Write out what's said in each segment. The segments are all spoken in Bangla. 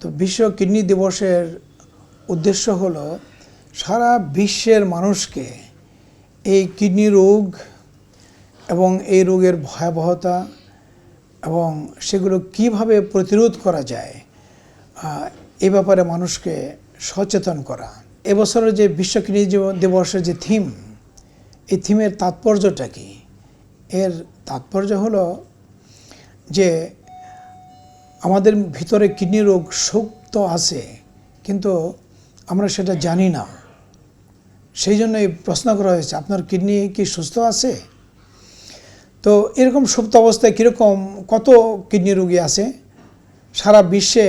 তো বিশ্ব কিডনি দিবসের উদ্দেশ্য হলো সারা বিশ্বের মানুষকে এই কিডনি রোগ এবং এই রোগের ভয়াবহতা এবং সেগুলো কীভাবে প্রতিরোধ করা যায় এ ব্যাপারে মানুষকে সচেতন করা। এবছরের যে বিশ্ব কিডনি দিবসের যে থিম, এই থিমের তাৎপর্যটা কি? এর তাৎপর্য হলো যে আমাদের ভিতরে কিডনি রোগ সুপ্ত আছে, কিন্তু আমরা সেটা জানি না। সেই জন্য এই প্রশ্ন করা হয়েছে, আপনার কিডনি কি সুস্থ আছে? তো এরকম সুপ্ত অবস্থায় কীরকম, কত কিডনি রোগী আছে? সারা বিশ্বে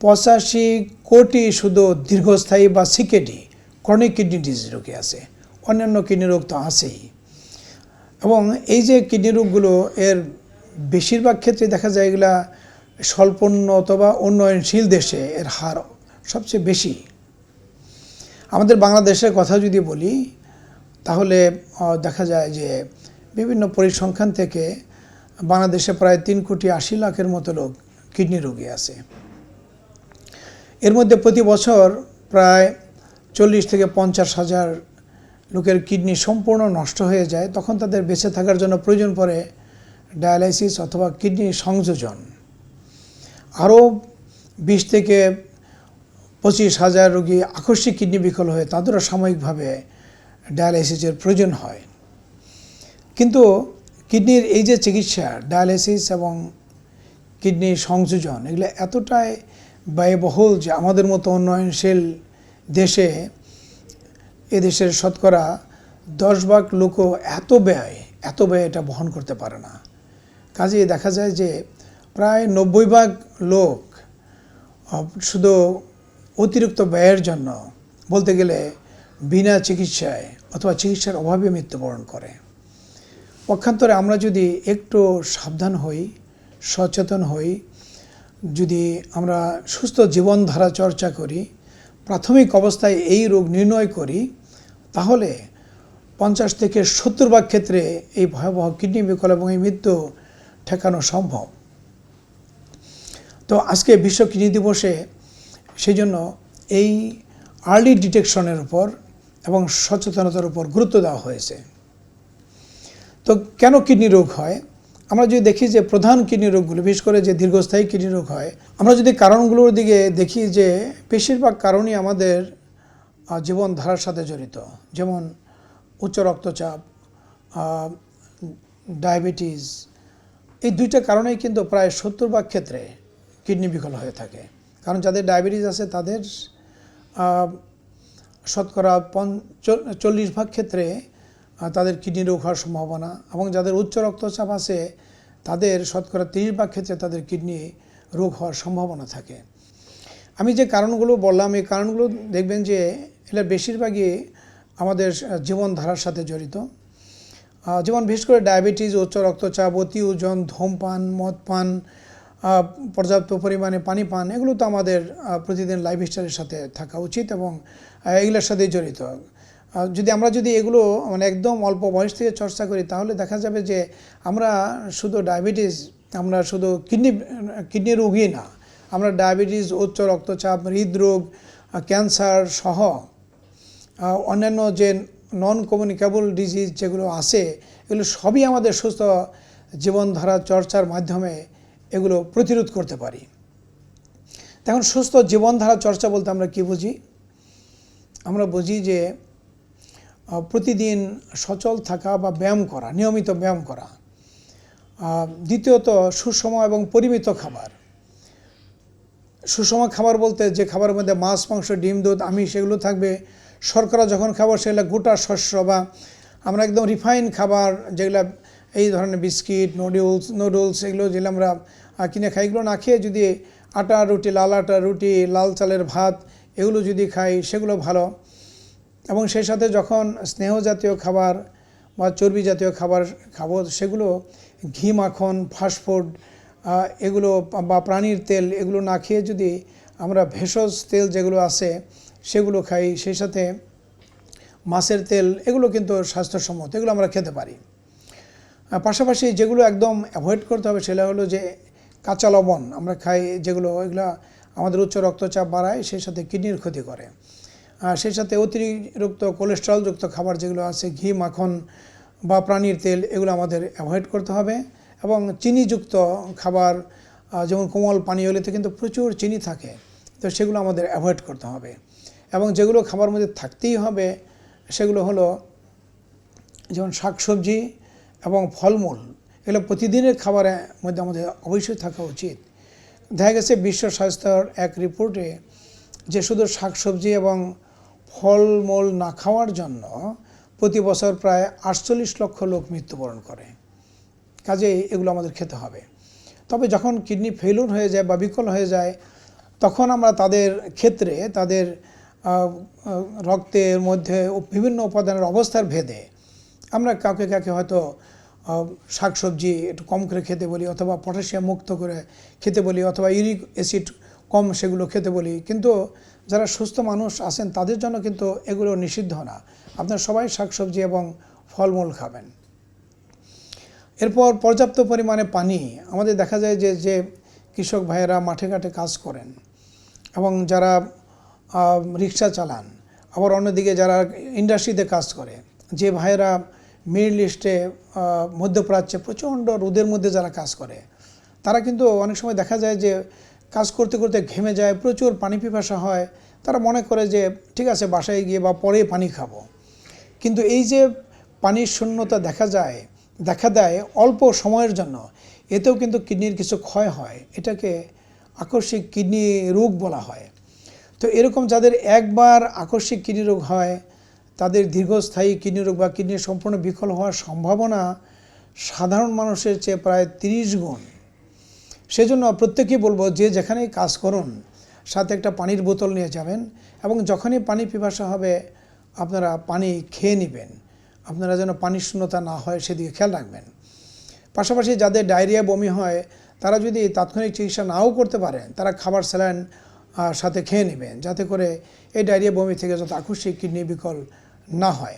পঁচাশি কোটি শুধু দীর্ঘস্থায়ী বা সিকেডি ক্রনিক কিডনি ডিজিজ রোগী আছে, অন্যান্য কিডনি রোগ তো আছেই। এবং এই যে কিডনি রোগগুলো এর বেশিরভাগ ক্ষেত্রে দেখা যায় এগুলা স্বল্পোন্নত বা উন্নয়নশীল দেশে এর হার সবচেয়ে বেশি। আমাদের বাংলাদেশের কথা যদি বলি, তাহলে দেখা যায় যে বিভিন্ন পরিসংখ্যান থেকে বাংলাদেশে প্রায় তিন কোটি আশি লাখের মতো লোক কিডনি রোগী আছে। এর মধ্যে প্রতি বছর প্রায় চল্লিশ থেকে পঞ্চাশ হাজার লোকের কিডনি সম্পূর্ণ নষ্ট হয়ে যায়। তখন তাদের বেঁচে থাকার জন্য প্রয়োজন পড়ে ডায়ালাইসিস অথবা কিডনি সংযোজন। আরও বিশ থেকে পঁচিশ হাজার রোগী আকস্মিক কিডনি বিকল হয়ে তাদেরও সাময়িকভাবে ডায়ালাইসিসের প্রয়োজন হয়। কিন্তু কিডনির এই যে চিকিৎসা, ডায়ালাইসিস এবং কিডনি সংযোজন, এগুলো এতটাই ব্যয়বহুল যে আমাদের মতো উন্নয়নশীল দেশে এদেশের শতকরা দশ ভাগ লোকও এত ব্যয় এত ব্যয় এটা বহন করতে পারে না। কাজেই দেখা যায় যে প্রায় নব্বই ভাগ লোক শুধু অতিরিক্ত ব্যয়ের জন্য বলতে গেলে বিনা চিকিৎসায় অথবা চিকিৎসার অভাবে মৃত্যুবরণ করে। পক্ষান্তরে আমরা যদি একটু সাবধান হই, সচেতন হই, যদি আমরা সুস্থ জীবনধারা চর্চা করি, প্রাথমিক অবস্থায় এই রোগ নির্ণয় করি, তাহলে পঞ্চাশ থেকে সত্তর ভাগ ক্ষেত্রে এই ভয়াবহ কিডনি বিকল এবং এই মৃত্যু ঠেকানো সম্ভব। তো আজকে বিশ্ব কিডনি দিবসে সেই জন্য এই আর্লি ডিটেকশনের উপর এবং সচেতনতার উপর গুরুত্ব দেওয়া হয়েছে। তো কেন কিডনি রোগ হয়? আমরা যদি দেখি যে প্রধান কিডনি রোগগুলো, বিশেষ করে যে দীর্ঘস্থায়ী কিডনি রোগ হয়, আমরা যদি কারণগুলোর দিকে দেখি যে বেশিরভাগ কারণই আমাদের জীবনধারার সাথে জড়িত। যেমন উচ্চ রক্তচাপ ডায়াবেটিস, এই দুইটা কারণেই কিন্তু প্রায় সত্তর ভাগ ক্ষেত্রে কিডনি বিকল হয়ে থাকে। কারণ যাদের ডায়াবেটিস আছে তাদের শতকরা চল্লিশ ভাগ ক্ষেত্রে তাদের কিডনি রোগ হওয়ার সম্ভাবনা এবং যাদের উচ্চ রক্তচাপ আছে তাদের শতকরা তিরিশ ভাগ ক্ষেত্রে তাদের কিডনি রোগ হওয়ার সম্ভাবনা থাকে। আমি যে কারণগুলো বললাম এই কারণগুলো দেখবেন যে এটা বেশিরভাগই আমাদের জীবনধারার সাথে জড়িত। যেমন বিশেষ করে ডায়াবেটিস উচ্চ রক্তচাপ অতি ওজন ধূমপান মদ পান আহ, পর্যাপ্ত পরিমাণে পানি পান, এগুলো তো আমাদের প্রতিদিন লাইফস্টাইলের সাথে থাকা উচিত এবং এগুলোর সাথে জড়িত। যদি আমরা যদি এগুলো মানে একদম অল্প বয়স থেকে চর্চা করি, তাহলে দেখা যাবে যে আমরা শুধু ডায়াবেটিস আমরা শুধু কিডনি কিডনি রোগী না, আমরা ডায়াবেটিস উচ্চ রক্তচাপ, হৃদরোগ ক্যান্সার সহ অন্যান্য যে নন কমিউনিকেবল ডিজিজ যেগুলো আছে, এগুলো সবই আমাদের সুস্থ জীবনধারা চর্চার মাধ্যমে এগুলো প্রতিরোধ করতে পারি। এখন সুস্থ জীবনধারা চর্চা বলতে আমরা কি বুঝি? আমরা বুঝি যে প্রতিদিন সচল থাকা বা ব্যায়াম করা, নিয়মিত ব্যায়াম করা দ্বিতীয়ত সুষম এবং পরিমিত খাবার। সুষম খাবার বলতে যে খাবারের মধ্যে মাছ, মাংস, ডিম, দুধ আমি সেগুলো থাকবে, শর্করা যখন খাব সেগুলো গোটা শস্য বা আমরা একদম রিফাইন খাবার যেগুলো এই ধরনের বিস্কিট নুডলস নুডলস এগুলো যেগুলো আমরা কিনে খাই, এগুলো না খেয়ে যদি আটা রুটি, লাল আটা রুটি, লাল চালের ভাত এগুলো যদি খাই, সেগুলো ভালো। এবং সেই সাথে যখন স্নেহ জাতীয় খাবার বা চর্বি জাতীয় খাবার খাব, সেগুলো ঘি, মাখন ফাস্টফুড এগুলো বা প্রাণীর তেল এগুলো না খেয়ে যদি আমরা ভেষজ তেল যেগুলো আছে, সেগুলো খাই, সেই সাথে মাছের তেল এগুলো কিন্তু স্বাস্থ্যসম্মত, এগুলো আমরা খেতে পারি। পাশাপাশি যেগুলো একদম অ্যাভয়েড করতে হবে সেটা হলো যে কাঁচা লবণ আমরা খাই, যেগুলো এগুলো আমাদের উচ্চ রক্তচাপ বাড়ায়, সেই সাথে কিডনির ক্ষতি করে। সেই সাথে অতিরিক্ত কোলেস্ট্রলযুক্ত খাবার যেগুলো আছে, ঘি, মাখন বা প্রাণীর তেল, এগুলো আমাদের অ্যাভয়েড করতে হবে। এবং চিনিযুক্ত খাবার যেমন কোমল পানীয় হলেতে কিন্তু প্রচুর চিনি থাকে, তো সেগুলো আমাদের অ্যাভয়েড করতে হবে। এবং যেগুলো খাবার মধ্যে থাকতেই হবে, সেগুলো হলো যেমন শাকসবজি এবং ফলমূল, এগুলো প্রতিদিনের খাবারের মধ্যে আমাদের অবশ্যই থাকা উচিত। দেখা গেছে বিশ্ব স্বাস্থ্যর এক রিপোর্টে যে শুধু শাকসবজি এবং ফলমূল না খাওয়ার জন্য প্রতি বছর প্রায় আটচল্লিশ লক্ষ লোক মৃত্যুবরণ করে। কাজেই এগুলো আমাদের খেতে হবে। তবে যখন কিডনি ফেলুর হয়ে যায় বা বিকল হয়ে যায়, তখন আমরা তাদের ক্ষেত্রে তাদের রক্তের মধ্যে বিভিন্ন উপাদানের অবস্থার ভেদে আমরা কাউকে কাউকে হয়তো শাকসবজি একটু কম করে খেতে বলি অথবা পটাশিয়াম মুক্ত করে খেতে বলি অথবা ইউরিক অ্যাসিড কম সেগুলো খেতে বলি। কিন্তু যারা সুস্থ মানুষ আছেন তাদের জন্য কিন্তু এগুলো নিষিদ্ধ না। আপনারা সবাই শাকসবজি এবং ফলমূল খাবেন। এরপর পর্যাপ্ত পরিমাণে পানি। আমাদের দেখা যায় যে যে কৃষক ভাইয়েরা মাঠে ঘাটে কাজ করেন এবং যারা রিক্সা চালান, আবার অন্যদিকে যারা ইন্ডাস্ট্রিতে কাজ করে, যে ভাইয়েরা মিডল ইস্টে মধ্যপ্রাচ্যে প্রচণ্ড রোদের মধ্যে যারা কাজ করে, তারা কিন্তু অনেক সময় দেখা যায় যে কাজ করতে করতে ঘেমে যায়, প্রচুর পানি পিপাসা হয়। তারা মনে করে যে, ঠিক আছে, বাসায় গিয়ে বা পরে পানি খাব। কিন্তু এই যে পানির শূন্যতা দেখা যায়, দেখা দেয় অল্প সময়ের জন্য, এতেও কিন্তু কিডনির কিছু ক্ষয় হয়। এটাকে আকস্মিক কিডনি রোগ বলা হয়। তো এরকম যাদের একবার আকস্মিক কিডনি রোগ হয় তাদের দীর্ঘস্থায়ী কিডনি রোগ বা কিডনি সম্পূর্ণ বিকল হওয়ার সম্ভাবনা সাধারণ মানুষের চেয়ে প্রায় তিরিশ গুণ। সেজন্য প্রত্যেকেই বলব যে যেখানেই কাজ করুন, সাথে একটা পানির বোতল নিয়ে যাবেন এবং যখনই পানি পিপাসা হবে, আপনারা পানি খেয়ে নেবেন। আপনারা যেন পানির শূন্যতা না হয় সেদিকে খেয়াল রাখবেন। পাশাপাশি যাদের ডায়রিয়া, বমি হয়, তারা যদি তাৎক্ষণিক চিকিৎসা নাও করতে পারেন, তারা খাবার স্যালাইন সাথে খেয়ে নেবেন। যাতে করে এই ডায়রিয়া, বমি থেকে যত আকস্মিক কিডনি বিকল না হয়।